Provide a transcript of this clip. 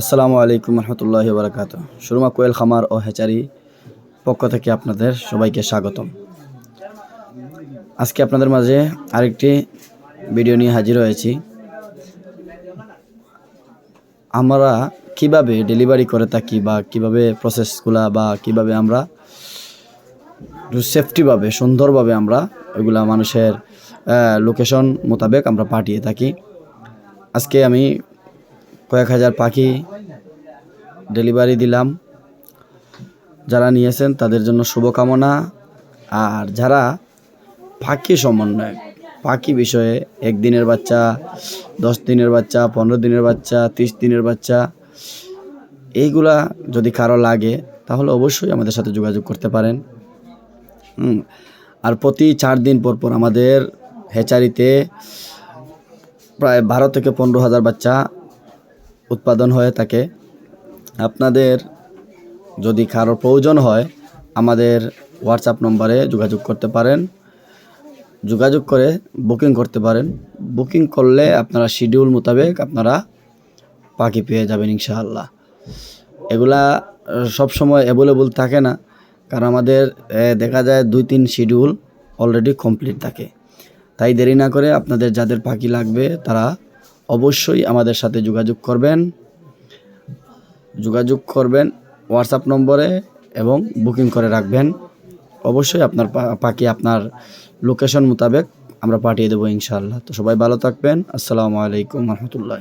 আসসালামু আলাইকুম রহমতুল্লাহ বারকাত সুরমা কোয়েল খামার ও হেচারি পক্ষ থেকে আপনাদের সবাইকে স্বাগতম। আজকে আপনাদের মাঝে আরেকটি ভিডিও নিয়ে হাজির হয়েছি। আমরা কীভাবে ডেলিভারি করে থাকি বা কীভাবে প্রসেসগুলা বা কীভাবে আমরা সেফটিভাবে, সুন্দরভাবে আমরা ওইগুলা মানুষের লোকেশন মোতাবেক আমরা পাঠিয়ে থাকি। আজকে আমি কয়েক হাজার পাখি ডেলিভারি দিলাম। যারা নিয়েছেন তাদের জন্য শুভকামনা। আর যারা পাখি সমন্বয় পাখি বিষয়ে একদিনের বাচ্চা, দশ দিনের বাচ্চা, পনেরো দিনের বাচ্চা, তিরিশ দিনের বাচ্চা, এইগুলা যদি কারও লাগে, তাহলে অবশ্যই আমাদের সাথে যোগাযোগ করতে পারেন। আর প্রতি চার দিন পর পর আমাদের হেচারিতে প্রায় বারো থেকে পনেরো হাজার বাচ্চা উৎপাদন হয়ে থাকে। আপনাদের যদি কারও প্রয়োজন হয়, আমাদের হোয়াটসঅ্যাপ নম্বরে যোগাযোগ করতে পারেন। যোগাযোগ করে বুকিং করতে পারেন। বুকিং করলে আপনারা শিডিউল মোতাবেক আপনারা পাখি পেয়ে যাবেন ইনশাআল্লাহ। এগুলা সব সময় অ্যাভেলেবল থাকে না, কারণ আমাদের দেখা যায় দুই, তিন শিডিউল অলরেডি কমপ্লিট থাকে। তাই দেরি না করে আপনাদের যাদের পাখি লাগবে, তারা অবশ্যই আমাদের সাথে যোগাযোগ করবেন। যোগাযোগ করবেন হোয়াটসঅ্যাপ নম্বরে এবং বুকিং করে রাখবেন। অবশ্যই আপনার পাখি আপনার লোকেশন মোতাবেক আমরা পাঠিয়ে দেবো ইনশাআল্লাহ। তো সবাই ভালো থাকবেন। আসসালামু আলাইকুম রহমতুল্লাহ।